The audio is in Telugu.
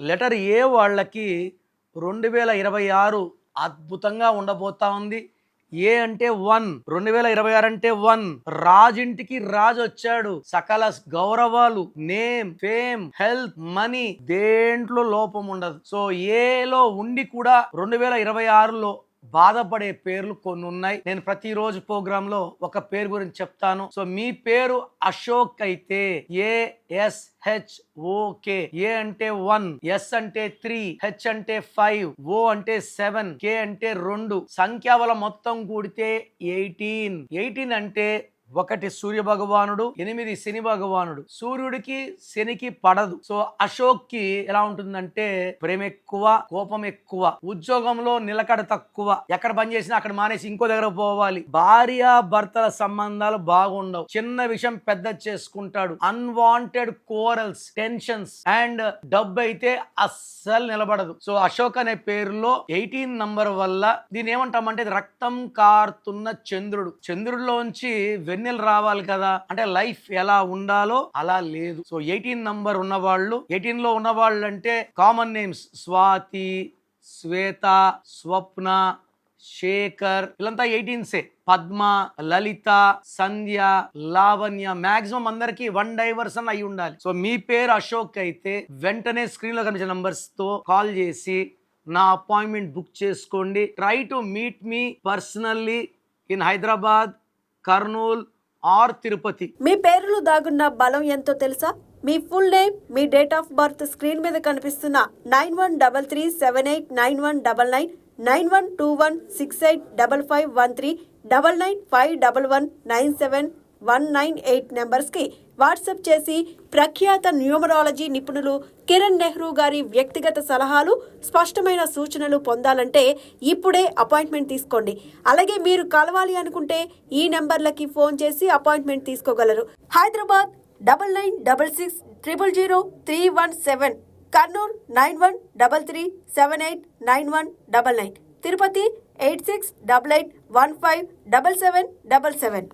లెటర్ ఏ వాళ్ళకి రెండు వేల ఇరవై ఆరు అద్భుతంగా ఉండబోతా ఉంది. ఏ అంటే వన్. రెండు వేల ఇరవై ఆరు అంటే వన్. రాజింటికి రాజు వచ్చాడు. సకల గౌరవాలు నేమ్ ఫేమ్ హెల్త్ మనీ దేంట్లో లోపం ఉండదు. సో ఏలో ఉండి కూడా రెండు వేల ఇరవై ఆరులో బాధపడే పేర్లు కొన్ని ఉన్నాయి. నేను ప్రతిరోజు ప్రోగ్రామ్లో ఒక పేరు గురించి చెప్తాను. సో మీ పేరు అశోక్ అయితే A S H okay A అంటే వన్ ఎస్ అంటే త్రీ హెచ్ అంటే ఫైవ్ ఓ అంటే సెవెన్ కే అంటే రెండు సంఖ్యావల మొత్తం కూడితే ఎయిటీన్. ఎయిటీన్ అంటే ఒకటి సూర్య భగవానుడు ఎనిమిది శని భగవానుడు. సూర్యుడికి శనికి పడదు. సో అశోక్కి ఎలా ఉంటుందంటే ప్రేమ ఎక్కువ కోపం ఎక్కువ ఉద్యోగంలో నిలకడ తక్కువ. ఎక్కడ పని చేసినా అక్కడ మానేసి ఇంకో దగ్గర పోవాలి. భార్య భర్తల సంబంధాలు బాగుండవు. చిన్న విషయం పెద్ద చేసుకుంటాడు. అన్వాంటెడ్ కోరల్స్ టెన్షన్స్ అండ్ డబ్బు అయితే అస్సలు నిలబడదు. సో అశోక్ అనే పేరులో ఎయిటీన్ నంబర్ వల్ల దీని ఏమంటామంటే రక్తం కారుతున్న చంద్రుడు. చంద్రుడిలోంచి వెన్నెలు రావాలి కదా? అంటే లైఫ్ ఎలా ఉండాలో అలా లేదు. సో ఎయిటీన్ నంబర్ ఉన్నవాళ్ళు ఎయిటీన్లో ఎయిటీన్లో అంటే కామన్ నేమ్స్. స్వాతి శ్వేత స్వప్న శేఖర్ వీళ్ళంతా ఎయిటీన్సే. పద్మ లలిత సంధ్య లావణ్య. మాక్సిమం అందరికి వన్ డైవర్సన్ అయి ఉండాలి. సో మీ పేరు అశోక్ అయితే వెంటనే స్క్రీన్లో కనిపించే నంబర్స్తో కాల్ చేసి నా అపాయింట్మెంట్ బుక్ చేసుకోండి. Try to meet me personally in Hyderabad. Kurnool or Tirupati. మీ పేరులో దాగున్న బలం ఎంతో తెలుసా? మీ ఫుల్ నేమ్ మీ డేట్ ఆఫ్ బర్త్ స్క్రీన్ మీద కనిపిస్తున్న nine one double three seven eight nine one double nine nine one two one six eight double five one three double nine five double one nine seven one nine eight నెంబర్స్కి వాట్సాప్ చేసి ప్రఖ్యాత న్యూమరాలజీ నిపుణులు కిరణ్ నెహ్రూ గారి వ్యక్తిగత సలహాలు స్పష్టమైన సూచనలు పొందాలంటే ఇప్పుడే అపాయింట్మెంట్ తీసుకోండి. అలాగే మీరు కలవాలి అనుకుంటే ఈ నెంబర్లకి ఫోన్ చేసి appointment తీసుకోగలరు. Hyderabad double nine double six triple zero three one seven Kurnool nine one double three seven eight nine one double nine Tirupati eight six double eight one five double seven double seven.